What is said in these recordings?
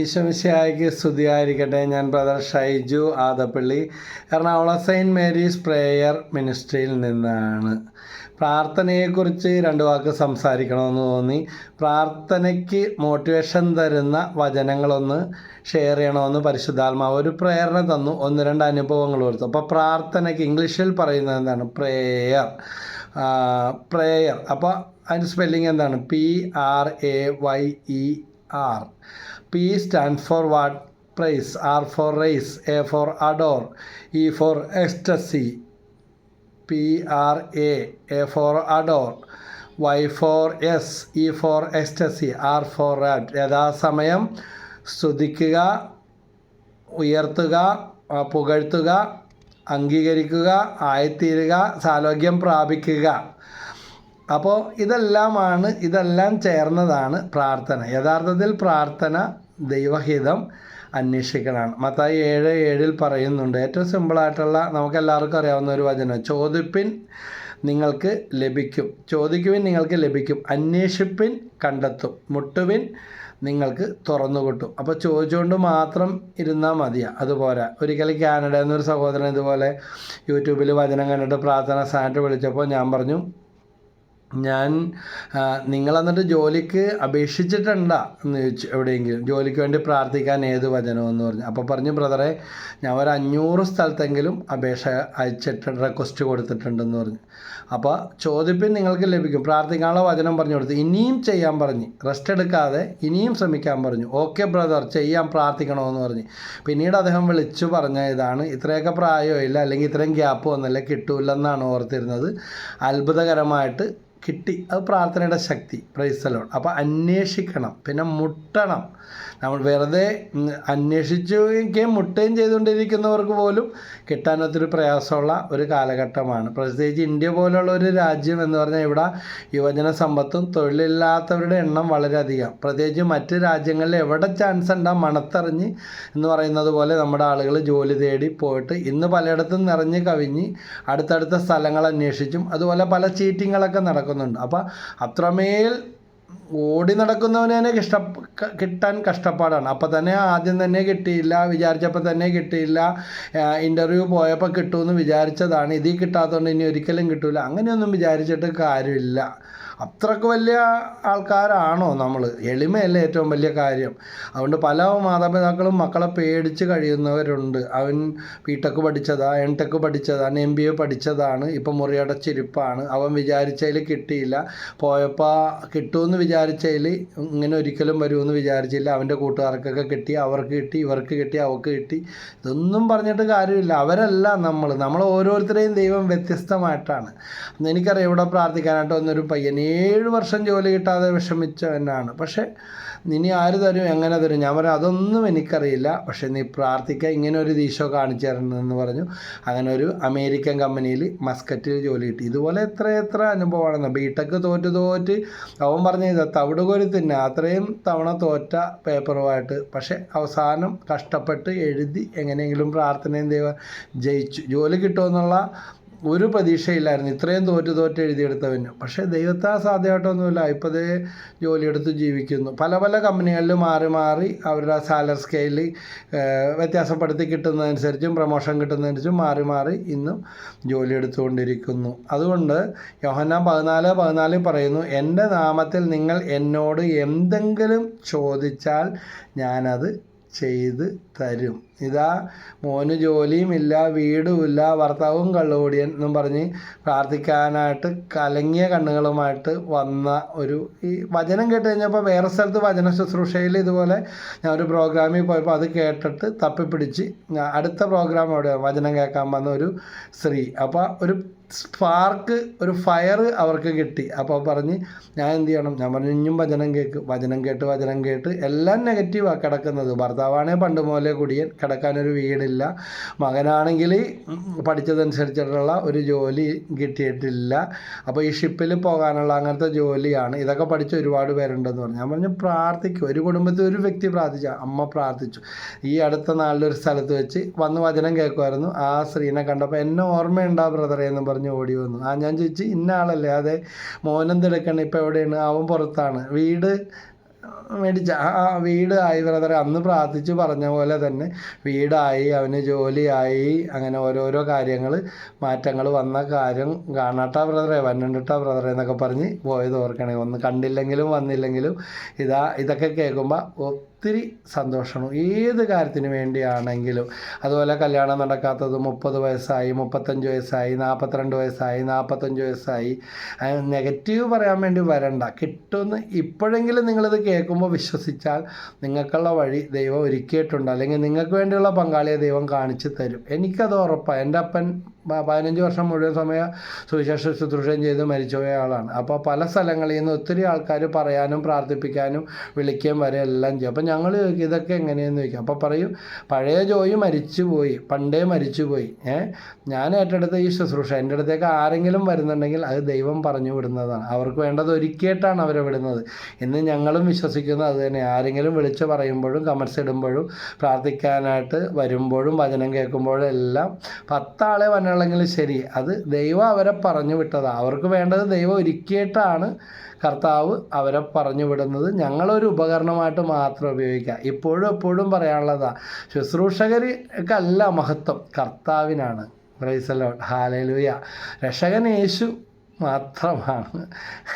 ഈശോമിശിഹായ്ക്ക് സ്തുതിയായിരിക്കട്ടെ. ഞാൻ brother Shaiju Adappally Ernakulam Saint Mary's prayer മിനിസ്ട്രിയിൽ നിന്നാണ്. പ്രാർത്ഥനയെക്കുറിച്ച് രണ്ട് വാക്ക് സംസാരിക്കണമെന്ന് തോന്നി. പ്രാർത്ഥനയ്ക്ക് മോട്ടിവേഷൻ തരുന്ന വചനങ്ങളൊന്ന് ഷെയർ ചെയ്യണമെന്ന് പരിശുദ്ധാത്മാവ് ഒരു പ്രേരണ തന്നു. ഒന്ന് രണ്ട് അനുഭവങ്ങൾ കൊടുത്തു അപ്പോൾ പ്രാർത്ഥനയ്ക്ക് ഇംഗ്ലീഷിൽ പറയുന്നത് എന്താണ്? പ്രേയർ. പ്രേയർ. അപ്പോൾ അതിന്റെ സ്പെല്ലിംഗ് എന്താണ്? P R A Y E R. P stand for what praise R for rise A for adore E for ecstasy. P R A A for adore Y for yes E for ecstasy. R for rad യഥാസമയം സ്തുതിക്കുക ഉയർത്തുക പുകഴ്ത്തുക അംഗീകരിക്കുക ആയിത്തീരുക സാലോക്യം പ്രാപിക്കുക അപ്പോൾ ഇതെല്ലാമാണ് ഇതെല്ലാം ചേർന്നതാണ് പ്രാർത്ഥന യഥാർത്ഥത്തിൽ പ്രാർത്ഥന ദൈവഹിതം അന്വേഷിക്കലാണ്. മത്തായി ഏഴ് ഏഴിൽ പറയുന്നുണ്ട് ഏറ്റവും സിമ്പിളായിട്ടുള്ള നമുക്ക് എല്ലാവർക്കും അറിയാവുന്ന ഒരു വചനം ചോദിപ്പിൻ നിങ്ങൾക്ക് ലഭിക്കും. ചോദിക്കുവിൻ നിങ്ങൾക്ക് ലഭിക്കും. അന്വേഷിപ്പിൻ കണ്ടെത്തും. മുട്ടുവിൻ നിങ്ങൾക്ക് തുറന്നു കിട്ടും അപ്പോൾ ചോദിച്ചുകൊണ്ട് മാത്രം ഇരുന്നാൽ മതിയാ. അതുപോലെ ഒരിക്കലും കാനഡ എന്നൊരു സഹോദരൻ ഇതുപോലെ യൂട്യൂബിൽ വചനം കണ്ടിട്ട് പ്രാർത്ഥന സ്ഥാനത്ത് വിളിച്ചപ്പോൾ ഞാൻ പറഞ്ഞു ഞാൻ നിങ്ങൾ എന്നിട്ട് ജോലിക്ക് അപേക്ഷിച്ചിട്ടുണ്ടോ എന്ന് ചോദിച്ചു എവിടെയെങ്കിലും. ജോലിക്ക് വേണ്ടി പ്രാർത്ഥിക്കാൻ ഏത് വചനമെന്ന് പറഞ്ഞു. അപ്പോൾ പറഞ്ഞു ബ്രദറെ ഞാൻ ഒരു അഞ്ഞൂറ് സ്ഥലത്തെങ്കിലും അപേക്ഷ അയച്ചിട്ട് റിക്വസ്റ്റ് കൊടുത്തിട്ടുണ്ടെന്ന് പറഞ്ഞു. അപ്പോൾ ചോദ്യപ്പിൻ നിങ്ങൾക്ക് ലഭിക്കും. പ്രാർത്ഥിക്കാനുള്ള വചനം പറഞ്ഞു കൊടുത്തു. ഇനിയും ചെയ്യാൻ പറഞ്ഞു. റെസ്റ്റ് എടുക്കാതെ ഇനിയും ശ്രമിക്കാൻ പറഞ്ഞു. ഓക്കെ ബ്രദർ ചെയ്യാൻ പ്രാർത്ഥിക്കണമെന്ന് പറഞ്ഞു. പിന്നീട് അദ്ദേഹം വിളിച്ചു പറഞ്ഞ ഇതാണ് ഇത്രയൊക്കെ പ്രായമില്ല അല്ലെങ്കിൽ ഇത്രയും ഗ്യാപ്പ് വന്നില്ല കിട്ടൂലെന്നാണ് ഓർത്തിരുന്നത്. അത്ഭുതകരമായിട്ട് കിട്ടി. അത് പ്രാർത്ഥനയുടെ ശക്തി. പ്രൈസലോൺ അപ്പോൾ അന്വേഷിക്കണം. പിന്നെ മുട്ടണം. നമ്മൾ വെറുതെ അന്വേഷിച്ചുകയും മുട്ടുകയും ചെയ്തുകൊണ്ടിരിക്കുന്നവർക്ക് പോലും കിട്ടാനൊത്തിരി പ്രയാസമുള്ള ഒരു കാലഘട്ടമാണ്. പ്രത്യേകിച്ച് ഇന്ത്യ പോലുള്ള ഒരു രാജ്യം എന്ന് പറഞ്ഞാൽ ഇവിടെ യുവജന സമ്പത്തും തൊഴിലില്ലാത്തവരുടെ എണ്ണം വളരെയധികം. പ്രത്യേകിച്ച് മറ്റ് രാജ്യങ്ങളിൽ എവിടെ ചാൻസ് ഉണ്ടാ മണത്തെറിഞ്ഞ് എന്ന് പറയുന്നത് പോലെ നമ്മുടെ ആളുകൾ ജോലി തേടി പോയിട്ട് ഇന്ന് പലയിടത്തും നിറഞ്ഞ് കവിഞ്ഞ് അടുത്തടുത്ത സ്ഥലങ്ങൾ അന്വേഷിച്ചും അതുപോലെ പല ചീറ്റിങ്ങളൊക്കെ നടക്കുന്നുണ്ട്. അപ്പോൾ അത്രമേൽ ഓടി നടക്കുന്നവനെ ഇഷ്ട കിട്ടാൻ കഷ്ടപ്പാടാണ്. അപ്പോൾ തന്നെ ആദ്യം തന്നെ കിട്ടിയില്ല വിചാരിച്ചപ്പോൾ തന്നെ കിട്ടിയില്ല ഇന്റർവ്യൂ പോയപ്പോൾ കിട്ടുമെന്ന് വിചാരിച്ചതാണ്. ഇതിൽ കിട്ടാത്തതുകൊണ്ട് ഇനി ഒരിക്കലും കിട്ടില്ല അങ്ങനെയൊന്നും വിചാരിച്ചിട്ട് കാര്യമില്ല. അത്രയ്ക്ക് വലിയ ആൾക്കാരാണോ നമ്മൾ എളിമയല്ലേ ഏറ്റവും വലിയ കാര്യം. അതുകൊണ്ട് പല മാതാപിതാക്കളും മക്കളെ പേടിച്ച് കഴിയുന്നവരുണ്ട്. അവൻ ബി ടെക് പഠിച്ചതാ എം ടെക് പഠിച്ചതാണ് എം ബി എ പഠിച്ചതാണ് ഇപ്പം മുറിയടച്ചിരിപ്പാണ്. അവൻ വിചാരിച്ചതിൽ കിട്ടിയില്ല. പോയപ്പോൾ കിട്ടുമെന്ന് വിചാരിച്ചതിൽ ഇങ്ങനെ ഒരിക്കലും വരുമെന്ന് വിചാരിച്ചില്ല. അവന്റെ കൂട്ടുകാർക്കൊക്കെ കിട്ടി അവർക്ക് കിട്ടി ഇവർക്ക് കിട്ടി അവർക്ക് കിട്ടി. ഇതൊന്നും പറഞ്ഞിട്ട് കാര്യമില്ല. അവരല്ല നമ്മൾ. നമ്മൾ ഓരോരുത്തരെയും ദൈവം വ്യത്യസ്തമായിട്ടാണ്. എനിക്കറിയാം ഇവിടെ പ്രാർത്ഥിക്കാനായിട്ട് വന്നൊരു പയ്യൻ. ഏഴ് വർഷം ജോലി കിട്ടാതെ വിഷമിച്ചവനാണ്. പക്ഷേ നിനി ആര് തരും എങ്ങനെ തരും? ഞാൻ പറയാം അതൊന്നും എനിക്കറിയില്ല. പക്ഷേ നീ പ്രാർത്ഥിക്കുക ഇങ്ങനെ ഒരു ദീശോ കാണിച്ചു തരണമെന്ന് പറഞ്ഞു. അങ്ങനെ ഒരു അമേരിക്കൻ കമ്പനിയിൽ മസ്കറ്റിൽ ജോലി കിട്ടി. ഇതുപോലെ എത്ര എത്ര അനുഭവമാണെന്ന്. ബിടെക് തോറ്റ് തോറ്റ് അവൻ പറഞ്ഞു ഇത് തവിട് കോരി തന്നെ. അത്രയും തവണ തോറ്റ പേപ്പറുമായിട്ട്. പക്ഷേ അവസാനം കഷ്ടപ്പെട്ട് എഴുതി എങ്ങനെയെങ്കിലും പ്രാർത്ഥനയും ദൈവം ജയിച്ചു. ജോലി കിട്ടുമെന്നുള്ള ഒരു പ്രതീക്ഷയില്ലായിരുന്നു. ഇത്രയും തോറ്റ് തോറ്റ് എഴുതിയെടുത്തവന്. പക്ഷേ ദൈവത്താൽ സാധ്യമായിട്ടൊന്നുമില്ല ഇപ്പോഴേ ജോലിയെടുത്ത് ജീവിക്കുന്നു. പല പല കമ്പനികളിൽ മാറി മാറി അവരുടെ സാലറി സ്കെയിൽ വ്യത്യാസപ്പെടുത്തി കിട്ടുന്നതനുസരിച്ചും പ്രൊമോഷൻ കിട്ടുന്നതനുസരിച്ചും മാറി മാറി ഇന്നും ജോലിയെടുത്തുകൊണ്ടിരിക്കുന്നു. അതുകൊണ്ട് യോഹന്നാൻ പതിനാല് പതിനാലിൽ പറയുന്നു എന്റെ നാമത്തിൽ നിങ്ങൾ എന്നോട് എന്തെങ്കിലും ചോദിച്ചാൽ ഞാനത് ചെയ്ത് തരും. ഇതാ മോന് ജോലിയും ഇല്ല വീടുമില്ല ഭർത്താവും കള്ളുകൂടിയൻ എന്നും പറഞ്ഞ് പ്രാർത്ഥിക്കാനായിട്ട് കലങ്ങിയ കണ്ണുകളുമായിട്ട് വന്ന ഒരു ഈ വചനം കേട്ട് കഴിഞ്ഞപ്പോൾ വേറെ സ്ഥലത്ത് വചന ശുശ്രൂഷയിൽ ഇതുപോലെ ഞാൻ ഒരു പ്രോഗ്രാമിൽ പോയപ്പോൾ അത് കേട്ടിട്ട് തപ്പിപ്പിടിച്ച് അടുത്ത പ്രോഗ്രാം അവിടെ വചനം കേൾക്കാൻ വന്ന ഒരു സ്ത്രീ. അപ്പോൾ ഒരു സ്പാർക്ക് ഒരു ഫയർ അവർക്ക് കിട്ടി. അപ്പോൾ പറഞ്ഞ് ഞാൻ എന്ത് ചെയ്യണം? ഞാൻ പറഞ്ഞു ഇനിയും വചനം കേൾക്ക് വചനം കേട്ട് വചനം കേട്ട് എല്ലാം നെഗറ്റീവാണ് കിടക്കുന്നത്. ഭർത്താവാണേ പണ്ട് മുതലേ കുടിയൻ. കിടക്കാനൊരു വീടില്ല. മകനാണെങ്കിൽ പഠിച്ചതനുസരിച്ചിട്ടുള്ള ഒരു ജോലി കിട്ടിയിട്ടില്ല. അപ്പോൾ ഈ ഷിപ്പിൽ പോകാനുള്ള അങ്ങനത്തെ ജോലിയാണ്. ഇതൊക്കെ പഠിച്ച ഒരുപാട് പേരുണ്ടെന്ന് പറഞ്ഞു. ഞാൻ പറഞ്ഞു പ്രാർത്ഥിക്കും. ഒരു കുടുംബത്തിൽ ഒരു വ്യക്തി പ്രാർത്ഥിച്ച അമ്മ പ്രാർത്ഥിച്ചു. ഈ അടുത്ത നാളിലൊരു സ്ഥലത്ത് വെച്ച് വന്ന് വചനം കേൾക്കുമായിരുന്നു ആ സ്ത്രീനെ കണ്ടപ്പോൾ എന്നെ ഓർമ്മയുണ്ടാ ബ്രദറെ എന്ന് പറഞ്ഞ് ഓടി വന്നു. ആ ഞാൻ ചോദിച്ചു ഇന്ന ആളല്ലേ? അതെ മോനെന്തെടുക്കണം ഇപ്പം എവിടെയാണ്? അവൻ പുറത്താണ്. വീട് മേടിച്ച ആ വീടായി ബ്രദറെ അന്ന് പ്രാർത്ഥിച്ച് പറഞ്ഞ പോലെ തന്നെ വീടായി അവന് ജോലിയായി അങ്ങനെ ഓരോരോ കാര്യങ്ങൾ മാറ്റങ്ങൾ വന്ന കാര്യം കാണാട്ടാ ബ്രദറെ വന്നിട്ടാ ബ്രദറെ എന്നൊക്കെ പറഞ്ഞ് പോയത് ഓർക്കണേ. ഒന്ന് കണ്ടില്ലെങ്കിലും വന്നില്ലെങ്കിലും ഇതാ ഇതൊക്കെ കേൾക്കുമ്പോൾ ഒത്തിരി സന്തോഷമാണ്. ഏത് കാര്യത്തിന് വേണ്ടിയാണെങ്കിലും അതുപോലെ കല്യാണം നടക്കാത്തത് മുപ്പത് വയസ്സായി മുപ്പത്തഞ്ച് വയസ്സായി നാൽപ്പത്തിരണ്ട് വയസ്സായി നാൽപ്പത്തഞ്ച് വയസ്സായി നെഗറ്റീവ് പറയാൻ വേണ്ടി വരണ്ട. കിട്ടുമെന്ന് ഇപ്പോഴെങ്കിലും നിങ്ങളിത് കേൾക്കുമ്പോൾ വിശ്വസിച്ചാൽ നിങ്ങൾക്കുള്ള വഴി ദൈവം ഒരുക്കിയിട്ടുണ്ട്. അല്ലെങ്കിൽ നിങ്ങൾക്ക് വേണ്ടിയുള്ള പങ്കാളിയെ ദൈവം കാണിച്ചു തരും. എനിക്കത് ഉറപ്പാണ് എന്റെ അപ്പൻ പതിനഞ്ച് വർഷം മുഴുവൻ സമയം സുവിശേഷ ശുശ്രൂഷയും ചെയ്ത് മരിച്ചുപോയ ആളാണ്. അപ്പോൾ പല സ്ഥലങ്ങളിൽ നിന്ന് ഒത്തിരി ആൾക്കാർ പറയാനും പ്രാർത്ഥിപ്പിക്കാനും വിളിക്കുകയും വരെ എല്ലാം ചെയ്യും. അപ്പോൾ ഞങ്ങൾ ചോദിക്കും ഇതൊക്കെ എങ്ങനെയെന്ന് ചോദിക്കും. അപ്പോൾ പറയും പഴയ ജോയി മരിച്ചു പോയി പണ്ടേ മരിച്ചു പോയി ഏഹ് ഞാൻ ഏറ്റെടുത്ത ഈ ശുശ്രൂഷ എന്റെ അടുത്തേക്ക് ആരെങ്കിലും വരുന്നുണ്ടെങ്കിൽ അത് ദൈവം പറഞ്ഞു വിടുന്നതാണ്. അവർക്ക് വേണ്ടത് ഒരുക്കിയിട്ടാണ് അവരെ വിടുന്നത്. ഇന്ന് ഞങ്ങളും വിശ്വസിക്കുന്നത് അത് തന്നെ ആരെങ്കിലും വിളിച്ച് പറയുമ്പോഴും കമൻസ് ഇടുമ്പോഴും പ്രാർത്ഥിക്കാനായിട്ട് വരുമ്പോഴും വചനം കേൾക്കുമ്പോഴും എല്ലാം പത്താളെ വന്നുള്ളെങ്കിൽ ശരി. അത് ദൈവം അവരെ പറഞ്ഞു വിട്ടതാണ് അവർക്ക് വേണ്ടത് ദൈവം ഒരുക്കിയിട്ടാണ് കർത്താവ് അവരെ പറഞ്ഞു വിടുന്നത് ഞങ്ങളൊരു ഉപകരണമായിട്ട് മാത്രം ഉപയോഗിക്കുക. ഇപ്പോഴും എപ്പോഴും പറയാനുള്ളതാണ് ശുശ്രൂഷകർക്കല്ല മഹത്വം കർത്താവിനാണ്. പ്രൈസലോ ഹാലലൂയ രക്ഷകൻ യേശു മാത്രമാണ്.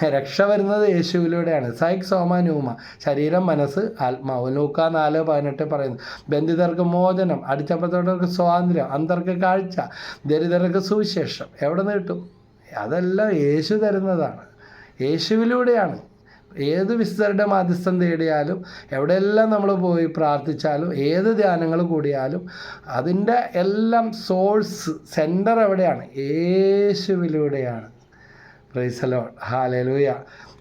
രക്ഷ വരുന്നത് യേശുവിലൂടെയാണ്. സൈക് സോമ ന്യൂമ ശരീരം മനസ്സ് ആത്മാവ് ലൂക്ക നാല് പതിനെട്ട് പറയുന്നു. ബന്ധിതർക്ക് മോചനം അടിച്ചപ്പത്തോടർക്ക് സ്വാതന്ത്ര്യം അന്തർക്ക് കാഴ്ച ദരിദ്രർക്ക് സുവിശേഷം. എവിടെ നിന്ന് കിട്ടും? അതെല്ലാം യേശു തരുന്നതാണ്. യേശുവിലൂടെയാണ്. ഏത് വിശുദ്ധരുടെ മാധ്യസ്ഥം തേടിയാലും എവിടെയെല്ലാം നമ്മൾ പോയി പ്രാർത്ഥിച്ചാലും ഏത് ധ്യാനങ്ങൾ കൂടിയാലും അതിന്റെ എല്ലാം സോഴ്സ് സെന്റർ എവിടെയാണ്? യേശുവിലൂടെയാണ്. പ്രൈസലോ ഹാലലൂയ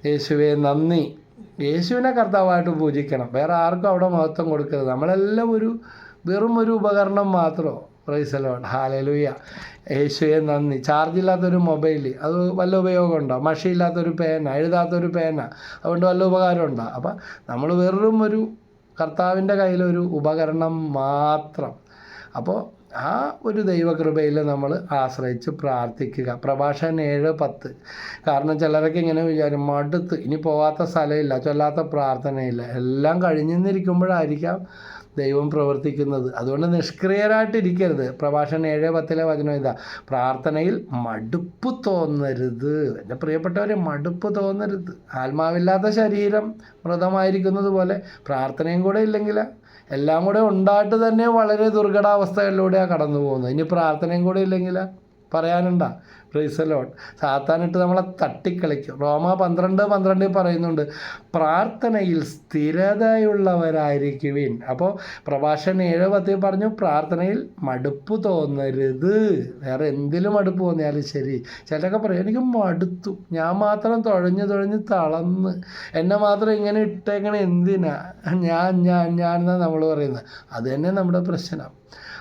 യേശുവെ നന്ദി. യേശുവിനെ കർത്താവായിട്ട് പൂജിക്കണം. വേറെ ആർക്കും അവിടെ മഹത്വം കൊടുക്കരുത്. നമ്മളെല്ലാം ഒരു വെറും ഒരു ഉപകരണം മാത്രമോ പ്രൈസലോ ഹാലലൂയ യേശുവെ നന്ദി. ചാർജില്ലാത്തൊരു മൊബൈൽ അത് വല്ല ഉപയോഗമുണ്ടോ? മഷിയില്ലാത്തൊരു പേന എഴുതാത്തൊരു പേന അതുകൊണ്ട് വല്ല ഉപകാരമുണ്ടോ? അപ്പം നമ്മൾ വെറും ഒരു കർത്താവിന്റെ കയ്യിലൊരു ഉപകരണം മാത്രം. അപ്പോൾ ആ ഒരു ദൈവകൃപയിൽ നമ്മൾ ആശ്രയിച്ച് പ്രാർത്ഥിക്കുക. പ്രഭാഷകൻ ഏഴ് പത്ത്. കാരണം ചിലരൊക്കെ ഇങ്ങനെ വിചാരം മടുത്ത് ഇനി പോകാത്ത സ്ഥലമില്ല ചൊല്ലാത്ത പ്രാർത്ഥനയില്ല. എല്ലാം കഴിഞ്ഞിരിക്കുമ്പോഴായിരിക്കാം ദൈവം പ്രവർത്തിക്കുന്നത്. അതുകൊണ്ട് നിഷ്ക്രിയരായിട്ടിരിക്കരുത്. പ്രഭാഷണം ഏഴ് പത്തിലെ വചനം ഇതാ. പ്രാർത്ഥനയിൽ മടുപ്പ് തോന്നരുത്. എന്റെ പ്രിയപ്പെട്ടവരെ മടുപ്പ് തോന്നരുത്. ആത്മാവില്ലാത്ത ശരീരം മൃതമായിരിക്കുന്നത് പോലെ പ്രാർത്ഥനയും കൂടെ ഇല്ലെങ്കിൽ എല്ലാം കൂടെ ഉണ്ടായിട്ട് തന്നെ വളരെ ദുർഘടാവസ്ഥകളിലൂടെയാണ് കടന്നു പോകുന്നത് ഇനി പ്രാർത്ഥനയും കൂടെ ഇല്ലെങ്കിൽ പറയാനുണ്ടാ പ്രൈസലോട്ട് സാത്താനിട്ട് നമ്മളെ തട്ടിക്കളിക്കും. റോമ പന്ത്രണ്ട് പന്ത്രണ്ടിൽ പറയുന്നുണ്ട് പ്രാർത്ഥനയിൽ സ്ഥിരതയുള്ളവരായിരിക്കുവിൻ. അപ്പോൾ പ്രഭാഷൻ ഏഴ് പത്തിൽ പറഞ്ഞു പ്രാർത്ഥനയിൽ മടുപ്പ് തോന്നരുത്. വേറെ എന്തിലും മടുപ്പ് തോന്നിയാലും ശരി. ചിലരൊക്കെ പറയും എനിക്ക് മടുത്തു. ഞാൻ മാത്രം തുഴഞ്ഞ് തുഴഞ്ഞ് തളന്ന് എന്നെ മാത്രം ഇങ്ങനെ ഇട്ടേക്കണ എന്തിനാ? ഞാൻ ഞാൻ ഞാൻ എന്നാണ് നമ്മൾ പറയുന്നത്. അത് തന്നെ നമ്മുടെ പ്രശ്നം.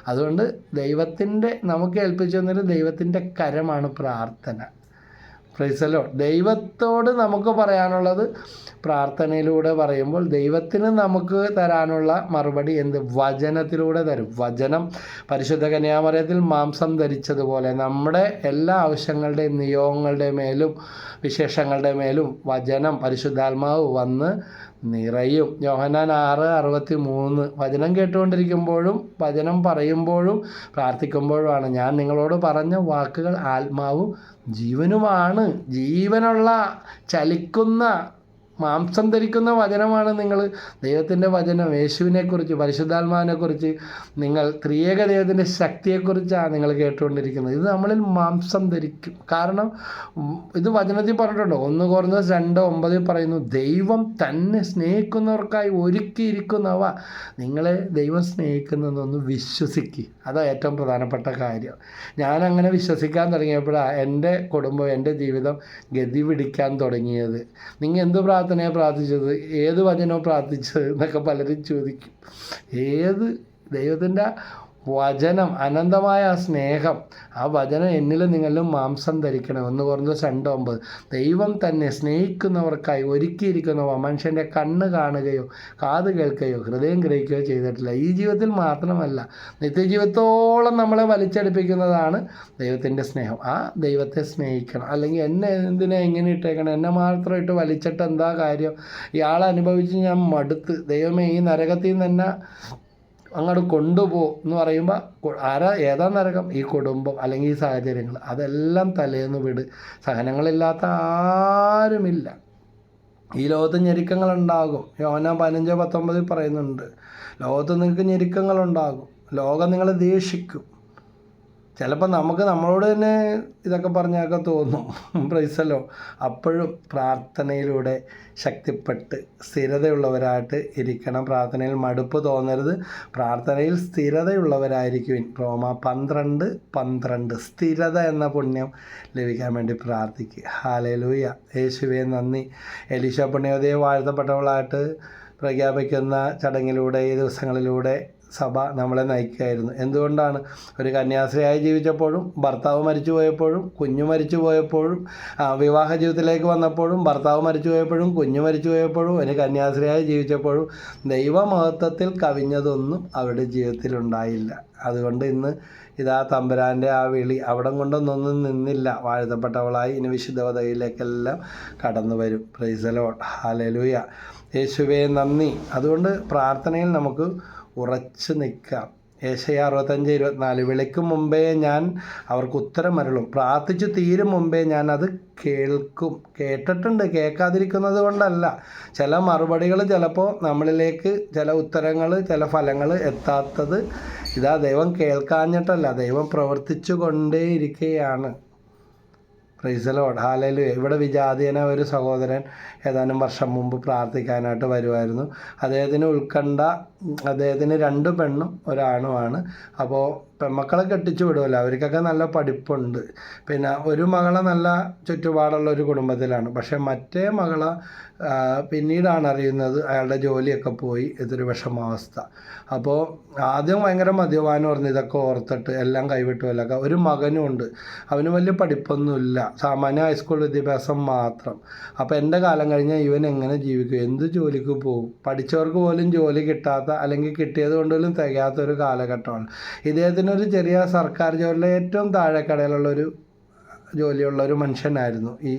അതുകൊണ്ട് ദൈവത്തിന്റെ നമുക്ക് ഏൽപ്പിച്ചു തന്നൊരു ദൈവത്തിന്റെ കരമാണ് പ്രാർത്ഥന. പ്രൈസലോ ദൈവത്തോട് നമുക്ക് പറയാനുള്ളത് പ്രാർത്ഥനയിലൂടെ പറയുമ്പോൾ ദൈവത്തിന് നമുക്ക് തരാനുള്ള മറുപടി എന്ത്? വചനത്തിലൂടെ തരും. വചനം പരിശുദ്ധ കന്യാമറിയത്തിൽ മാംസം ധരിച്ചതുപോലെ നമ്മുടെ എല്ലാ ആവശ്യങ്ങളുടെയും നിയോഗങ്ങളുടെ മേലും വിശേഷങ്ങളുടെ മേലും വചനം പരിശുദ്ധാത്മാവ് വന്ന് നിറയും. യോഹനാൻ ആറ് അറുപത്തി മൂന്ന് വചനം കേട്ടുകൊണ്ടിരിക്കുമ്പോഴും വചനം പറയുമ്പോഴും പ്രാർത്ഥിക്കുമ്പോഴുമാണ്. ഞാൻ നിങ്ങളോട് പറഞ്ഞ വാക്കുകൾ ആത്മാവും ജീവനുമാണ്. ജീവനുള്ള ചലിക്കുന്ന മാംസം ധരിക്കുന്ന വചനമാണ് നിങ്ങൾ. ദൈവത്തിന്റെ വചനം യേശുവിനെക്കുറിച്ച് പരിശുദ്ധാത്മാവിനെക്കുറിച്ച് നിങ്ങൾ ത്രിയേക ദൈവത്തിന്റെ ശക്തിയെക്കുറിച്ചാണ് നിങ്ങൾ കേട്ടുകൊണ്ടിരിക്കുന്നത്. ഇത് നമ്മളിൽ മാംസം ധരിക്കും. കാരണം ഇത് വചനത്തിൽ പറഞ്ഞിട്ടുണ്ട്. ഒന്ന് കുറഞ്ഞ രണ്ട് ഒമ്പതിൽ പറയുന്നു ദൈവം തന്നെ സ്നേഹിക്കുന്നവർക്കായി ഒരുക്കിയിരിക്കുന്നവ നിങ്ങളെ ദൈവം സ്നേഹിക്കുന്നതെന്നൊന്ന് വിശ്വസിക്കുക അതാണ് ഏറ്റവും പ്രധാനപ്പെട്ട കാര്യം. ഞാനങ്ങനെ വിശ്വസിക്കാൻ തുടങ്ങിയപ്പോഴാണ് എന്റെ കുടുംബം എന്റെ ജീവിതം ഗതി പിടിക്കാൻ തുടങ്ങിയത്. നിങ്ങൾ എന്ത് പ്രാർത്ഥനയാണ് പ്രാർത്ഥിച്ചത്? ഏത് വചനവും പ്രാർത്ഥിച്ചത് എന്നൊക്കെ പലരും ചോദിക്കും. ഏത് ദൈവത്തിന്റെ വചനം അനന്തമായ ആ സ്നേഹം. ആ വചനം എന്നിലും നിങ്ങളിലും മാംസം ധരിക്കണം. എന്ന് പറഞ്ഞത് രണ്ട് ഒമ്പത്. ദൈവം തന്നെ സ്നേഹിക്കുന്നവർക്കായി ഒരുക്കിയിരിക്കുന്നവ മനുഷ്യന്റെ കണ്ണ് കാണുകയോ കാത് കേൾക്കുകയോ ഹൃദയം ഗ്രഹിക്കുകയോ ചെയ്തിട്ടില്ല. ഈ ജീവിതത്തിൽ മാത്രമല്ല നിത്യജീവിതത്തോളം നമ്മളെ വലിച്ചടിപ്പിക്കുന്നതാണ് ദൈവത്തിന്റെ സ്നേഹം. ആ ദൈവത്തെ സ്നേഹിക്കണം. അല്ലെങ്കിൽ എന്നെ എന്തിനാ എങ്ങനെ ഇട്ടേക്കണം? എന്നെ മാത്രമായിട്ട് വലിച്ചിട്ട് എന്താ കാര്യം? ഇയാളെ അനുഭവിച്ച് ഞാൻ മടുത്ത്. ദൈവമേ ഈ നരകത്തിൽ നിന്ന് തന്നെ അങ്ങോട്ട് കൊണ്ടുപോ എന്ന് പറയുമ്പോൾ ആരാ ഏതാ നരകം? ഈ കുടുംബം അല്ലെങ്കിൽ ഈ സാഹചര്യങ്ങൾ. അതെല്ലാം തലേന്ന് വിട്. സഹനങ്ങളില്ലാത്ത ആരുമില്ല. ഈ ലോകത്ത് ഞെരുക്കങ്ങളുണ്ടാകും. യോന പതിനഞ്ചോ പത്തൊമ്പതിൽ പറയുന്നുണ്ട്. ലോകത്ത് നിങ്ങൾക്ക് ഞെരുക്കങ്ങളുണ്ടാകും. ലോകം നിങ്ങളെ ദേഷിക്കും ചിലപ്പോൾ നമുക്ക് നമ്മളോട് തന്നെ ഇതൊക്കെ പറഞ്ഞൊക്കെ തോന്നും. പ്രൈസല്ലോ. അപ്പോഴും പ്രാർത്ഥനയിലൂടെ ശക്തിപ്പെട്ട് സ്ഥിരതയുള്ളവരായിട്ട് ഇരിക്കണം. പ്രാർത്ഥനയിൽ മടുപ്പ് തോന്നരുത്. പ്രാർത്ഥനയിൽ സ്ഥിരതയുള്ളവരായിരിക്കും റോമ പന്ത്രണ്ട് പന്ത്രണ്ട്. സ്ഥിരത എന്ന പുണ്യം ലഭിക്കാൻ വേണ്ടി പ്രാർത്ഥിക്കുക ഹാലലൂയ യേശുവെ നന്ദി. എലീശ പുണ്യവതയെ വാഴ്ത്തപ്പെട്ടവളായിട്ട് പ്രഖ്യാപിക്കുന്ന ചടങ്ങിലൂടെ ഈ ദിവസങ്ങളിലൂടെ സഭ നമ്മളെ നയിക്കുകയായിരുന്നു. എന്തുകൊണ്ടാണ്? ഒരു കന്യാസ്ത്രീയായി ജീവിച്ചപ്പോഴും ഭർത്താവ് മരിച്ചു പോയപ്പോഴും കുഞ്ഞു മരിച്ചു പോയപ്പോഴും വിവാഹ ജീവിതത്തിലേക്ക് വന്നപ്പോഴും ഭർത്താവ് മരിച്ചു പോയപ്പോഴും കുഞ്ഞു മരിച്ചു പോയപ്പോഴും ഒരു കന്യാസ്ത്രീയായി ജീവിച്ചപ്പോഴും ദൈവമഹത്വത്തിൽ കവിഞ്ഞതൊന്നും അവരുടെ ജീവിതത്തിൽ ഉണ്ടായില്ല അതുകൊണ്ട് ഇന്ന് ഇതാ തമ്പുരാന്റെ ആ വിളി അവിടം കൊണ്ടൊന്നൊന്നും നിന്നില്ല. വാഴ്ത്തപ്പെട്ടവളായി ഇനി വിശുദ്ധവതയിലേക്കെല്ലാം കടന്നു വരും. പ്രൈസലോട്ട് ഹാലലൂയ യേശുവേ നന്ദി. അതുകൊണ്ട് പ്രാർത്ഥനയിൽ നമുക്ക് ഉറച്ചു നിൽക്കാം ഏഷ്യ അറുപത്തഞ്ച് ഇരുപത്തിനാല്. വിളിക്കും മുമ്പേ ഞാൻ അവർക്ക് ഉത്തരം അരുളും. പ്രാർത്ഥിച്ചു തീരും മുമ്പേ ഞാൻ അത് കേൾക്കും. കേട്ടിട്ടുണ്ട് കേൾക്കാതിരിക്കുന്നത് കൊണ്ടല്ല. ചില മറുപടികൾ ചിലപ്പോൾ നമ്മളിലേക്ക് ചില ഉത്തരങ്ങൾ ചില ഫലങ്ങൾ എത്താത്തത് ഇതാ ദൈവം കേൾക്കാഞ്ഞിട്ടല്ല. ദൈവം പ്രവർത്തിച്ചു കൊണ്ടേയിരിക്കുകയാണ്. പ്രൈസലോഡ് ഹാലലു. ഇവിടെ വിജാതീയന ഒരു സഹോദരൻ ഏതാനും വർഷം മുമ്പ് പ്രാർത്ഥിക്കാനായിട്ട് വരുമായിരുന്നു അദ്ദേഹത്തിന് ഉൾക്കണ്ട അദ്ദേഹത്തിന് രണ്ട് പെണ്ണും ഒരാണുമാണ്. അപ്പോൾ പെമ്മക്കളെ കെട്ടിച്ചു വിടുമല്ലോ അവർക്കൊക്കെ നല്ല പഠിപ്പുണ്ട്. പിന്നെ ഒരു മകളെ നല്ല ചുറ്റുപാടുള്ള ഒരു കുടുംബത്തിലാണ്. പക്ഷേ മറ്റേ മകളെ പിന്നീടാണ് അറിയുന്നത് അയാളുടെ ജോലിയൊക്കെ പോയി ഇതൊരു വിഷമാവസ്ഥ. അപ്പോൾ ആദ്യം ഭയങ്കര മദ്യപാനം പറഞ്ഞു ഇതൊക്കെ ഓർത്തിട്ട് എല്ലാം കൈവിട്ടു അല്ല ഒരു മകനും ഉണ്ട് അവന് വലിയ പഠിപ്പൊന്നുമില്ല സാമാന്യ ഹൈസ്കൂൾ വിദ്യാഭ്യാസം മാത്രം. അപ്പോൾ എന്റെ കാലം കഴിഞ്ഞാൽ ഇവൻ എങ്ങനെ ജീവിക്കും എന്ത് ജോലിക്ക് പോകും? പഠിച്ചവർക്ക് പോലും ജോലി കിട്ടാത്ത അല്ലെങ്കിൽ കിട്ടിയത് കൊണ്ട് പോലും തികയാത്ത ഒരു കാലഘട്ടമാണ്. ഇദ്ദേഹത്തിനൊരു ചെറിയ സർക്കാർ ജോലിയിലെ ഏറ്റവും താഴെക്കടയിലുള്ളൊരു ജോലിയുള്ള ഒരു മനുഷ്യനായിരുന്നു ഈ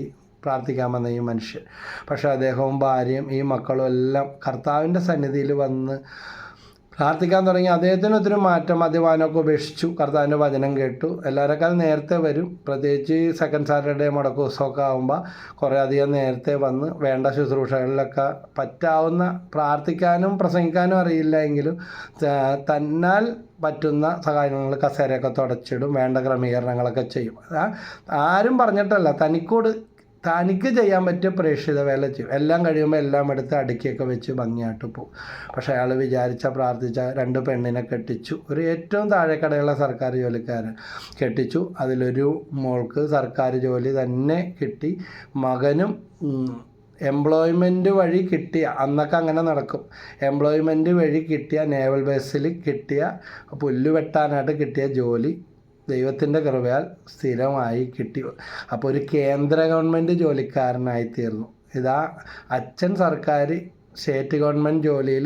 പ്രാർത്ഥിക്കാൻ വന്ന ഈ മനുഷ്യൻ. പക്ഷേ അദ്ദേഹവും ഭാര്യയും ഈ മക്കളും എല്ലാം കർത്താവിന്റെ സന്നിധിയിൽ വന്ന് പ്രാർത്ഥിക്കാൻ തുടങ്ങി. അദ്ദേഹത്തിന് ഒത്തിരി മാറ്റം മദ്യപാനമൊക്കെ ഉപേക്ഷിച്ചു. കർത്താവിന്റെ വചനം കേട്ടു. എല്ലാവരെക്കാൾ നേരത്തെ വരും. പ്രത്യേകിച്ച് സെക്കൻഡ് സാറ്റർഡേ മുടക്ക ദിവസമൊക്കെ ആകുമ്പോൾ കുറേ അധികം നേരത്തെ വന്ന് വേണ്ട ശുശ്രൂഷകളിലൊക്കെ പറ്റാവുന്ന പ്രാർത്ഥിക്കാനും പ്രസംഗിക്കാനും അറിയില്ല എങ്കിലും തന്നാൽ പറ്റുന്ന സഹായങ്ങൾ കസേരയൊക്കെ തുടച്ചിടും വേണ്ട ക്രമീകരണങ്ങളൊക്കെ ചെയ്യും. ആരും പറഞ്ഞിട്ടല്ല തനിക്കോട് തനിക്ക് ചെയ്യാൻ പറ്റിയ പ്രേക്ഷിത വേല ചെയ്യും. എല്ലാം കഴിയുമ്പോൾ എല്ലാം എടുത്ത് അടുക്കിയൊക്കെ വെച്ച് ഭംഗിയായിട്ട് പോകും പക്ഷെ അയാൾ വിചാരിച്ച പ്രാർത്ഥിച്ച രണ്ട് പെണ്ണിനെ കെട്ടിച്ചു. ഒരു ഏറ്റവും താഴെക്കടയുള്ള സർക്കാർ ജോലിക്കാരൻ കെട്ടിച്ചു. അതിലൊരു മോൾക്ക് സർക്കാർ ജോലി തന്നെ കിട്ടി. മകനും എംപ്ലോയ്മെന്റ് വഴി കിട്ടിയ അന്നൊക്കെ അങ്ങനെ നടക്കും. എംപ്ലോയ്മെന്റ് വഴി കിട്ടിയ നേവൽ ബേസിൽ കിട്ടിയ പുല്ല് വെട്ടാനായിട്ട് കിട്ടിയ ജോലി ദൈവത്തിന്റെ കൃപയാൽ സ്ഥിരമായി കിട്ടി. അപ്പോൾ ഒരു കേന്ദ്ര ഗവൺമെന്റ് ജോലിക്കാരനായി തീർന്നു ഇതാ അച്ഛൻ സർക്കാർ സ്റ്റേറ്റ് ഗവൺമെന്റ് ജോലിയിൽ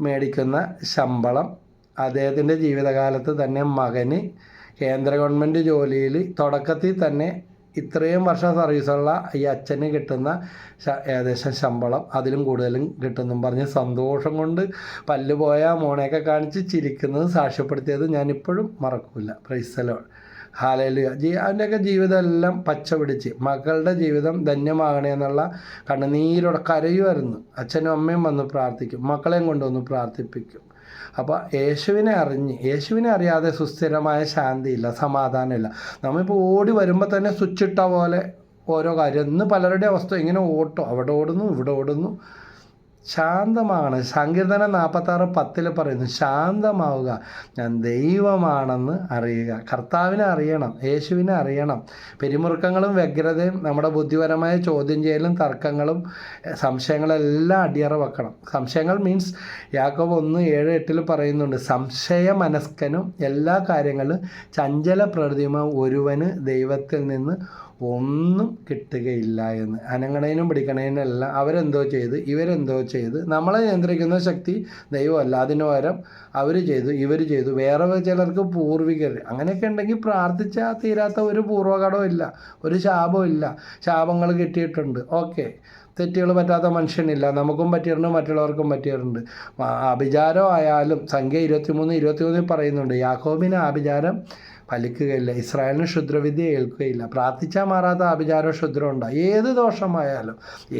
മേടിക്കുന്ന ശമ്പളം അദ്ദേഹത്തിന്റെ ജീവിതകാലത്ത് തന്നെ മകന് കേന്ദ്ര ഗവൺമെന്റ് ജോലിയിൽ തുടക്കത്തിൽ തന്നെ ഇത്രയും വർഷം സർവീസുള്ള ഈ അച്ഛന് കിട്ടുന്ന ഏകദേശം ശമ്പളം അതിലും കൂടുതലും കിട്ടുന്നു പറഞ്ഞ് സന്തോഷം കൊണ്ട് പല്ല് പോയ മോണയൊക്കെ കാണിച്ച് ചിരിക്കുന്നത് സാക്ഷ്യപ്പെടുത്തിയത് ഞാനിപ്പോഴും മറക്കില്ല പ്രൈസലോ ഹാലയിലുക ജീ അവന്റെയൊക്കെ ജീവിതം എല്ലാം പച്ച പിടിച്ച് മക്കളുടെ ജീവിതം ധന്യമാകണേ എന്നുള്ള കണ്ണുനീരോടെ കരയുമായിരുന്നു. അച്ഛനും അമ്മയും വന്ന് പ്രാർത്ഥിക്കും. മക്കളെയും കൊണ്ടുവന്ന് പ്രാർത്ഥിപ്പിക്കും. അപ്പോൾ യേശുവിനെ അറിഞ്ഞ് യേശുവിനെ അറിയാതെ സുസ്ഥിരമായ ശാന്തിയില്ല സമാധാനമില്ല. നമ്മളിപ്പോൾ ഓടി വരുമ്പോൾ തന്നെ സ്വിച്ച് ഇട്ട പോലെ ഓരോ കാര്യം. ഇന്ന് പലരുടെ അവസ്ഥ ഇങ്ങനെ ഓട്ടോ അവിടെ ഓടുന്നു ഇവിടെ ഓടുന്നു. ശാന്തമാണ്. സങ്കീർത്തനം നാൽപ്പത്താറ് പത്തിൽ പറയുന്നു ശാന്തമാവുക ഞാൻ ദൈവമാണെന്ന് അറിയുക. കർത്താവിനെ അറിയണം യേശുവിനെ അറിയണം. പെരുമുറുക്കങ്ങളും വ്യഗ്രതയും നമ്മുടെ ബുദ്ധിപരമായ ചോദ്യം ചെയ്യലും തർക്കങ്ങളും സംശയങ്ങളെല്ലാം അടിയറ വെക്കണം. സംശയങ്ങൾ മീൻസ് യാക്കോബ് ഒന്ന് ഏഴ് എട്ടിൽ പറയുന്നുണ്ട് സംശയ മനസ്കനും എല്ലാ കാര്യങ്ങളും ചഞ്ചല പ്രതിമ ഒരുവന് ദൈവത്തിൽ നിന്ന് ഒന്നും കിട്ടുകയില്ല എന്ന്. അനങ്ങണേനും പിടിക്കണേനും എല്ലാം അവരെന്തോ ചെയ്ത് ഇവരെന്തോ ചെയ്ത് നമ്മളെ നിയന്ത്രിക്കുന്ന ശക്തി ദൈവമല്ല അതിന് പകരം അവർ ചെയ്തു ഇവർ ചെയ്തു. വേറെ ചിലർക്ക് പൂർവികർ അങ്ങനെയൊക്കെ ഉണ്ടെങ്കിൽ പ്രാർത്ഥിച്ചാൽ തീരാത്ത ഒരു പൂർവകടവും ഇല്ല. ഒരു ശാപവും ഇല്ല. ശാപങ്ങൾ കിട്ടിയിട്ടുണ്ട്. ഓക്കെ. തെറ്റുകൾ പറ്റാത്ത മനുഷ്യനില്ല. നമുക്കും പറ്റിയിട്ടുണ്ട് മറ്റുള്ളവർക്കും പറ്റിയിട്ടുണ്ട്. ആ, അഭിചാരം ആയാലും സംഖ്യ ഇരുപത്തിമൂന്ന് ഇരുപത്തിമൂന്നിൽ പറയുന്നുണ്ട് യാക്കോബിന് ആഭിചാരം ഫലിക്കുകയില്ല ഇസ്രായേലിന് ക്ഷുദ്രവിദ്യ ഏൽക്കുകയില്ല. പ്രാർത്ഥിച്ചാൽ മാറാത്ത ആഭിചാരം ക്ഷുദ്രം ഉണ്ടാകും ഏത് ദോഷമായാലും